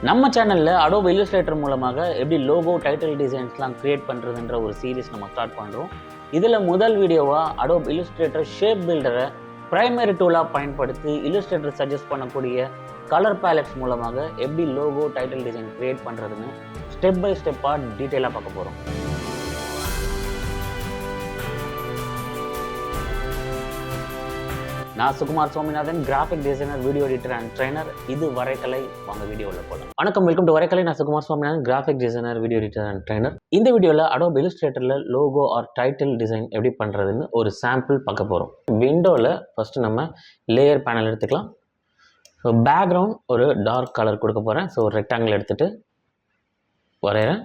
நம்ம சேனலில் Adobe Illustrator மூலமாக எப்படி லோகோ டைட்டில் டிசைன்ஸ்லாம் க்ரியேட் பண்ணுறதுன்ற ஒரு சீரீஸ் நம்ம ஸ்டார்ட் பண்ணுறோம் இதில் முதல் வீடியோவாக அடோப் இல்லுஸ்ட்ரேட்டர் ஷேப் பில்டரை ப்ரைமரி டூலாக பயன்படுத்தி இல்லஸ்ட்ரேட்டர் சஜஸ்ட் பண்ணக்கூடிய கலர் பேலட்ஸ் மூலமாக எப்படி லோகோ டைட்டில் டிசைன் க்ரியேட் பண்ணுறதுன்னு ஸ்டெப் பை ஸ்டெப்பாக டீட்டெயிலாக பார்க்க போகிறோம் நான் Sukumar Swaminathan graphic designer video editor and trainer இது வரைக்கலை வாங்க வீடியோவில் போகலாம் வணக்கம் வெல்கம் டு வரைக்கலை நான் Sukumar Swaminathan graphic designer video editor and trainer இந்த வீடியோவில் அடோப் இலிஸ்ட்ரேட்டரில் லோகோ ஆர் டைட்டில் டிசைன் எப்படி பண்ணுறதுன்னு ஒரு சாம்பிள் பார்க்க போகிறோம் விண்டோவில் ஃபஸ்ட்டு நம்ம லேயர் பேனல் எடுத்துக்கலாம். ஸோ பேக்ரவுண்ட் ஒரு டார்க் கலர் கொடுக்க போகிறேன் ஸோ ஒரு ரெக்டாங்கிள் எடுத்துகிட்டு வரைகிறேன்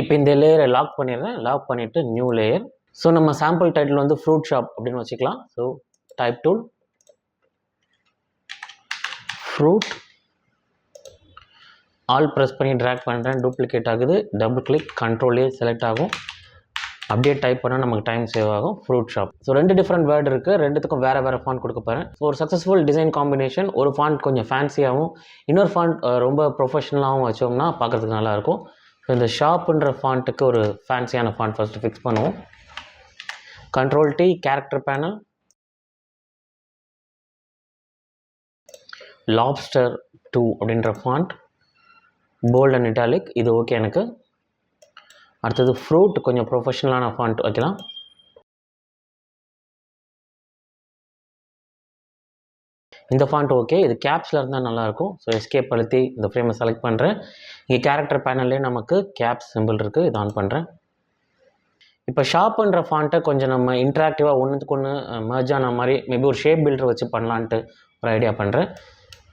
இப்போ இந்த லேயரை லாக் பண்ணிடுறேன். லாக் பண்ணிவிட்டு நியூ லேயர் ஸோ நம்ம சாம்பிள் டைட்டில் வந்து ஃப்ரூட் ஷாப் அப்படின்னு வச்சுக்கலாம். So type tool fruit alt press பண்ணி ட்ராக் பண்ணுறேன் டூப்ளிகேட் ஆகுது. டபுள் கிளிக் கண்ட்ரோலே செலக்ட் ஆகும். அப்படியே டைப் பண்ணால் நமக்கு டைம் சேவ் ஆகும். ஃப்ரூட் ஷாப் ஸோ ரெண்டு டிஃப்ரெண்ட் வேர்டு இருக்குது ரெண்டுத்துக்கும் வேறு வேறு ஃபாண்ட் கொடுக்க போகிறேன் ஸோ ஒரு சக்ஸஸ்ஃபுல் டிசைன் காம்பினேஷன் ஒரு ஃபாண்ட் கொஞ்சம் ஃபேன்சியாகவும் இன்னொரு ஃபாண்ட் ரொம்ப ப்ரொஃபஷனலாகவும் வச்சோம்னா பார்க்குறதுக்கு நல்லாயிருக்கும் ஸோ இந்த ஷாப்புன்ற ஃபாண்ட்டுக்கு ஒரு ஃபேன்சியான ஃபாண்ட் ஃபஸ்ட்டு ஃபிக்ஸ் பண்ணுவோம். Control T character panel Lobster Two அப்படின்ற ஃபாண்ட் போல்ட் அண்ட் இட்டாலிக் இது ஓகே எனக்கு. அடுத்தது ஃப்ரூட் கொஞ்சம் ப்ரொஃபஷனலான ஃபாண்ட் வைக்கலாம் இந்த ஃபாண்ட் ஓகே இது கேப்ஸில் இருந்தால் நல்லாயிருக்கும். ஸோ எஸ்கேப் அழுத்தி இந்த ஃப்ரேமை செலக்ட் பண்ணுறேன் இங்கே கேரக்டர் பேனல்லே நமக்கு கேப்ஸ் சிம்பிள் இருக்குது இது ஆன் பண்ணுறேன் இப்போ ஷாப்புன்ற ஃபாண்ட்டை கொஞ்சம் நம்ம இன்ட்ராக்டிவாக ஒன்றுத்துக்கு ஒன்று மர்ஜ் ஆன மாதிரி மேபி ஒரு ஷேப் பில்டர் வச்சு பண்ணலான்ட்டு ஒரு ஐடியா பண்ணுறேன்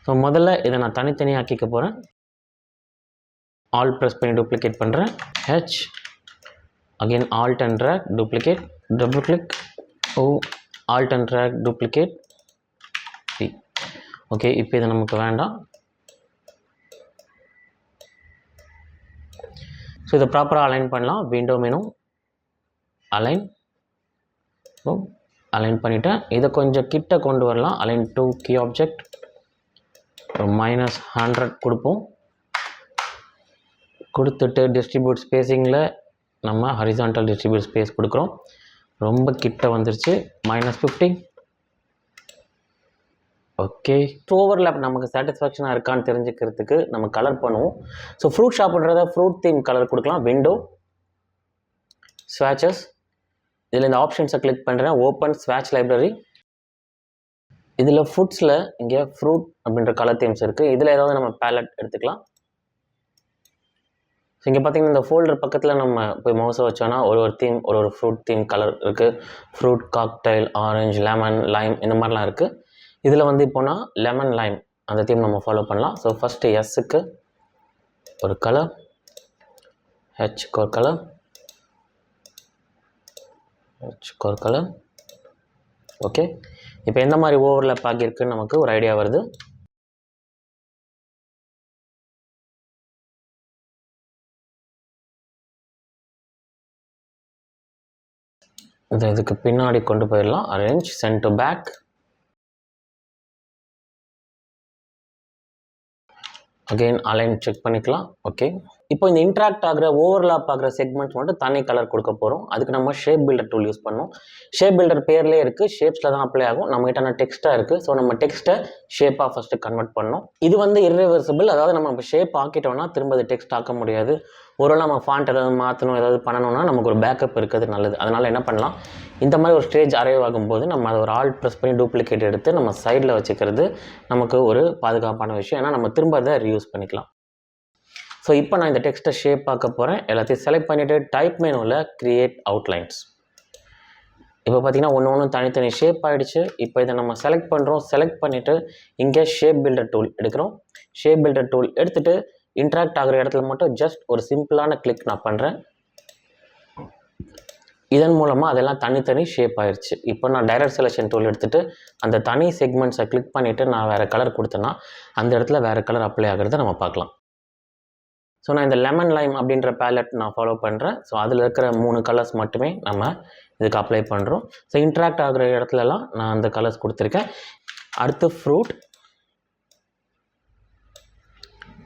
ஸோ முதல்ல இதை நான் தனித்தனியாக ஆக்கிக்க போகிறேன் ஆல் ப்ரெஸ் பண்ணி டூப்ளிகேட் பண்ணுறேன் H again alt and drag duplicate double click O alt and drag duplicate C okay இப்போ இது நமக்கு வேண்டாம். ஸோ இதை ப்ராப்பராக அலைன் பண்ணலாம். Window menu align O align பண்ணிவிட்டேன் இதை கொஞ்சம் கிட்ட கொண்டு வரலாம். Align to key object minus hundred கொடுப்போம். கொடுத்துட்டு டிஸ்ட்ரிபியூட் ஸ்பேஸிங்கில் நம்ம ஹரிசான்டல் டிஸ்ட்ரிபியூட் ஸ்பேஸ் கொடுக்குறோம். ரொம்ப கிட்ட வந்துருச்சு. மைனஸ் ஃபிஃப்டி ஓகே ஓவர்லேப் நமக்கு சாட்டிஸ்ஃபேக்ஷனாக இருக்கான்னு தெரிஞ்சுக்கிறதுக்கு நம்ம கலர் பண்ணுவோம். ஸோ ஃப்ரூட் ஷாப்புன்றத ஃப்ரூட் தீம் கலர் கொடுக்கலாம். விண்டோ ஸ்வாச்சஸ் இதில் இந்த ஆப்ஷன்ஸை கிளிக் பண்ணுறேன் ஓப்பன் ஸ்வாட்ச் லைப்ரரி இதில் ஃபுட்ஸில் இங்கே ஃப்ரூட் அப்படின்ற கலர் தீம்ஸ் இருக்குது இதில் ஏதாவது நம்ம பேலட் எடுத்துக்கலாம். ஸோ இங்கே பார்த்தீங்கன்னா இந்த ஃபோல்டர் பக்கத்தில் நம்ம போய் மவுஸை வச்சோன்னா ஒரு ஒரு தீம் ஒரு ஒரு ஃப்ரூட் தீம் கலர் இருக்குது fruit cocktail orange lemon lime இந்த மாதிரிலாம் இருக்குது இதில் வந்து இப்போனா லெமன் லைம் அந்த தீம் நம்ம ஃபாலோ பண்ணலாம். ஸோ ஃபஸ்ட்டு எஸ்ஸுக்கு ஒரு கலர் ஹெச்க்கு ஒரு கலர் ஒரு கலர் ஓகே? இப்போ எந்த மாதிரி ஓவர்லேப் ஆகியிருக்குன்னு நமக்கு ஒரு ஐடியா வருது. இது இதுக்கு பின்னாடி கொண்டு போயிடலாம். Arrange send to back again align check பண்ணிக்கலாம். ஓகே இப்போ இந்த இன்ட்ராக்ட் ஆகிற ஓவர்லாப் ஆகிற செக்மெண்ட்ஸ் மட்டும் தனி கலர் கொடுக்க போகிறோம் அதுக்கு நம்ம ஷேப் பில்டர் டூல் யூஸ் பண்ணோம். ஷேப் பில்டர் பேர்லேயே இருக்குது ஷேப்ஸில் தான் அப்ளை ஆகும். நம்மகிட்ட டெக்ஸ்ட்டாக இருக்குது ஸோ நம்ம டெக்ஸ்ட்டை ஷேப்பாக ஃபஸ்ட்டு கன்வெர்ட் பண்ணோம். இது வந்து இர்ரிவர்சிபிள் அதாவது நம்ம ஷேப் ஆக்கிட்டோம்னா திரும்ப அது டெக்ஸ்ட் ஆக்க முடியாது. ஒருவேளை நம்ம ஃபாண்ட் ஏதாவது மாற்றணும் ஏதாவது பண்ணணும்னா நமக்கு ஒரு பேக்கப் இருக்கிறது நல்லது. அதனால் என்ன பண்ணலாம்? இந்த மாதிரி ஒரு ஸ்டேஜ் அரைவ் ஆகும்போது நம்ம அதை ஒரு ஆல் ப்ரெஸ் பண்ணி டூப்ளிகேட் எடுத்து நம்ம சைடில் வச்சுக்கிறது நமக்கு ஒரு பாதுகாப்பான விஷயம். ஏன்னா நம்ம திரும்ப அதை ரியூஸ் பண்ணிக்கலாம். ஸோ இப்போ நான் இந்த டெக்ஸ்ட்டை ஷேப் பார்க்க போகிறேன் எல்லாத்தையும் செலக்ட் பண்ணிவிட்டு டைப் மெனுவில் க்ரியேட் அவுட்லைன்ஸ் இப்போ பார்த்தீங்கன்னா ஒன்று ஒன்று தனித்தனி ஷேப் ஆகிடுச்சு இப்போ இதை நம்ம செலக்ட் பண்ணுறோம் செலக்ட் பண்ணிவிட்டு இங்கே ஷேப் பில்டர் டூல் எடுக்கிறோம். ஷேப் பில்டர் டூல் எடுத்துகிட்டு இன்ட்ராக்ட் ஆகிற இடத்துல மட்டும் ஜஸ்ட் ஒரு சிம்பிளான கிளிக் நான் பண்ணுறேன் இதன் மூலமாக அதெல்லாம் தனித்தனி ஷேப் ஆயிடுச்சு இப்போ நான் டைரக்ட் செலெக்ஷன் டூல் எடுத்துகிட்டு அந்த தனி செக்மெண்ட்ஸை கிளிக் பண்ணிவிட்டு நான் வேறு கலர் கொடுத்தேன்னா அந்த இடத்துல வேறு கலர் அப்ளை ஆகிறத நம்ம பார்க்கலாம். ஸோ நான் இந்த லெமன் லைம் அப்படின்ற பேலட் நான் ஃபாலோ பண்ணுறேன் ஸோ அதில் இருக்கிற மூணு கலர்ஸ் மட்டுமே நம்ம இதுக்கு அப்ளை பண்ணுறோம் ஸோ இன்ட்ராக்ட் ஆகிற இடத்துலலாம் நான் அந்த கலர்ஸ் கொடுத்துருக்கேன். அடுத்து ஃப்ரூட்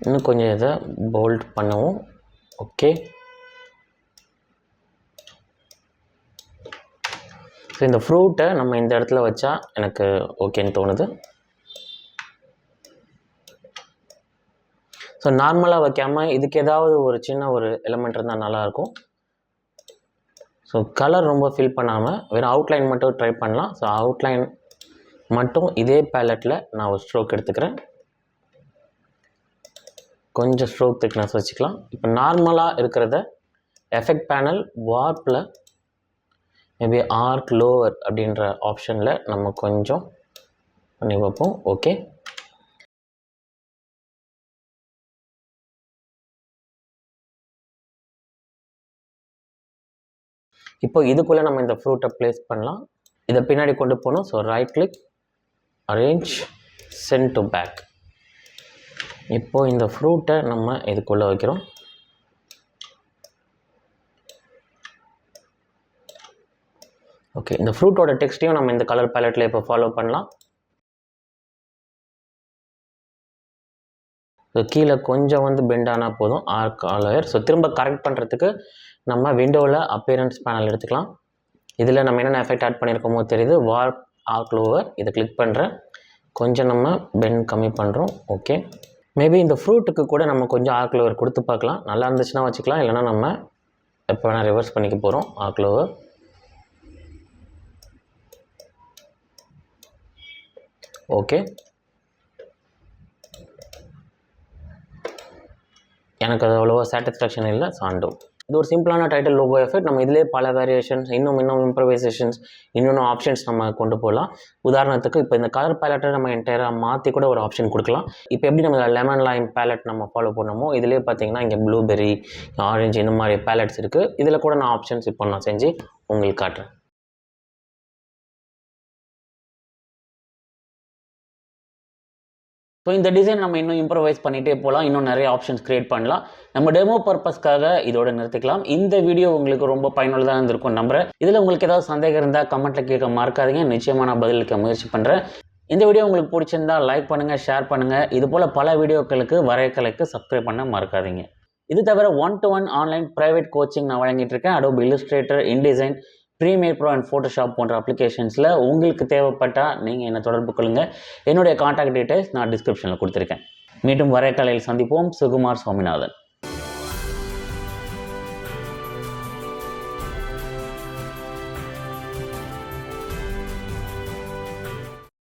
இன்னும் கொஞ்சம் இதை போல்ட் பண்ணுவோம். ஓகே ஸோ இந்த ஃப்ரூட்டை நம்ம இந்த இடத்துல வச்சா எனக்கு ஓகேன்னு தோணுது. ஸோ நார்மலாக வைக்காமல் இதுக்கு ஏதாவது ஒரு சின்ன ஒரு எலமெண்ட் இருந்தால் நல்லாயிருக்கும். ஸோ கலர் ரொம்ப ஃபில் பண்ணாமல் வெறும் அவுட்லைன் மட்டும் ட்ரை பண்ணலாம். ஸோ அவுட்லைன் மட்டும் இதே பேலட்டில் நான் ஒரு ஸ்ட்ரோக் எடுத்துக்கிறேன். கொஞ்சம் ஸ்ட்ரோக் திக்னஸ் வச்சுக்கலாம். இப்போ நார்மலாக இருக்கிறத எஃபெக்ட் பேனல் வார்ப்பில் மேபி ஆர்க் லோவர் அப்படின்ற ஆப்ஷனில் நம்ம கொஞ்சம் பண்ணி வைப்போம். ஓகே இப்போ இதுக்குள்ளே நம்ம இந்த ஃப்ரூட்டை ப்ளேஸ் பண்ணலாம். இதை பின்னாடி கொண்டு போகணும். So right click arrange send to back இப்போ இந்த ஃப்ரூட்டை நம்ம இதுக்குள்ளே வைக்கிறோம். ஓகே இந்த ஃப்ரூட்டோட டெக்ஸ்ட்டையும் நம்ம இந்த கலர் பேலட்டில் இப்போ ஃபாலோ பண்ணலாம். ஸோ கீழே கொஞ்சம் வந்து பெண்ட் ஆனால் போதும். ஆர்க் ஆலோயர் ஸோ திரும்ப கரெக்ட் பண்ணுறதுக்கு நம்ம விண்டோவில் அப்பியரன்ஸ் பேனல் எடுத்துக்கலாம். இதில் நம்ம என்னென்ன எஃபெக்ட் ஆட் பண்ணியிருக்கோமோ தெரியுது. வார்ப் ஆர்க் லோவர் இதை கிளிக் பண்ணுறேன் கொஞ்சம் நம்ம பெண்ட் கம்மி பண்ணுறோம் ஓகே மேபி இந்த ஃப்ரூட்டுக்கு கூட நம்ம கொஞ்சம் ஆர்க் லோவர் கொடுத்து பார்க்கலாம். நல்லா இருந்துச்சுன்னா வச்சுக்கலாம். இல்லைனா நம்ம எப்போ வேணால் ரிவர்ஸ் பண்ணிக்க போகிறோம் ஆர்க் லோவர் ஓகே எனக்கு அது அவ்வளோவா சாட்டிஸ்ஃபேக்ஷன் இல்லை சாண்டோ இது ஒரு சிம்பிளான டைட்டில் லோகோ எஃபெக்ட் நம்ம இதிலே பல வேரியேஷன்ஸ் இன்னும் இன்னும் இம்ப்ரவைசேஷன்ஸ் இன்னொன்று ஆப்ஷன்ஸ் நம்ம கொண்டு போகலாம் உதாரணத்துக்கு இப்போ இந்த கலர் பேலட்டை நம்ம என்டையராக மாற்றி கூட ஒரு ஆப்ஷன் கொடுக்கலாம். இப்போ எப்படி நம்ம லெமன் லைம் பேலட் நம்ம ஃபாலோ பண்ணமோ இதிலே பார்த்தீங்கன்னா இங்கே ப்ளூபெர்ரி ஆரஞ்சு இந்த மாதிரி பேலட்ஸ் இருக்குது இதில் கூட நான் ஆப்ஷன்ஸ் இப்போ நான் செஞ்சு உங்களுக்கு காட்டுறேன். ஸோ இந்த டிசைன் நம்ம இன்னும் இம்ப்ரவைஸ் பண்ணிகிட்டே போகலாம் இன்னும் நிறைய ஆப்ஷன்ஸ் க்ரியேட் பண்ணலாம். நம்ம டெமோ பர்பஸ்க்காக இதோட நிறுத்திக்கலாம். இந்த வீடியோ உங்களுக்கு ரொம்ப பயனுள்ளதாக இருந்திருக்கும் நம்புறேன். இதில் உங்களுக்கு ஏதாவது சந்தேகம் இருந்தால் கமெண்ட்டில் கேட்க மறக்காதீங்க. நிச்சயமாக நான் பதிலளிக்க முயற்சி பண்ணுறேன் இந்த வீடியோ உங்களுக்கு பிடிச்சிருந்தா லைக் பண்ணுங்கள் ஷேர் பண்ணுங்கள் இது போல் பல வீடியோக்களுக்கு வரையக்கலைக்கு சப்ஸ்கிரைப் பண்ண மறக்காதீங்க. இது தவிர one to one online private coaching நான் வழங்கிட்டு இருக்கேன். Adobe Illustrator InDesign Premiere Pro and Photoshop போன்ற அப்ளிகேஷன்ஸில் உங்களுக்கு தேவைப்பட்டால் நீங்கள் என்னை தொடர்பு கொள்ளுங்கள் என்னுடைய காண்டாக்ட் டீட்டெயில்ஸ் நான் டிஸ்கிரிப்ஷனில் கொடுத்துருக்கேன். மீண்டும் வரைக்கலையில் சந்திப்போம். சுகுமார் சுவாமிநாதன்.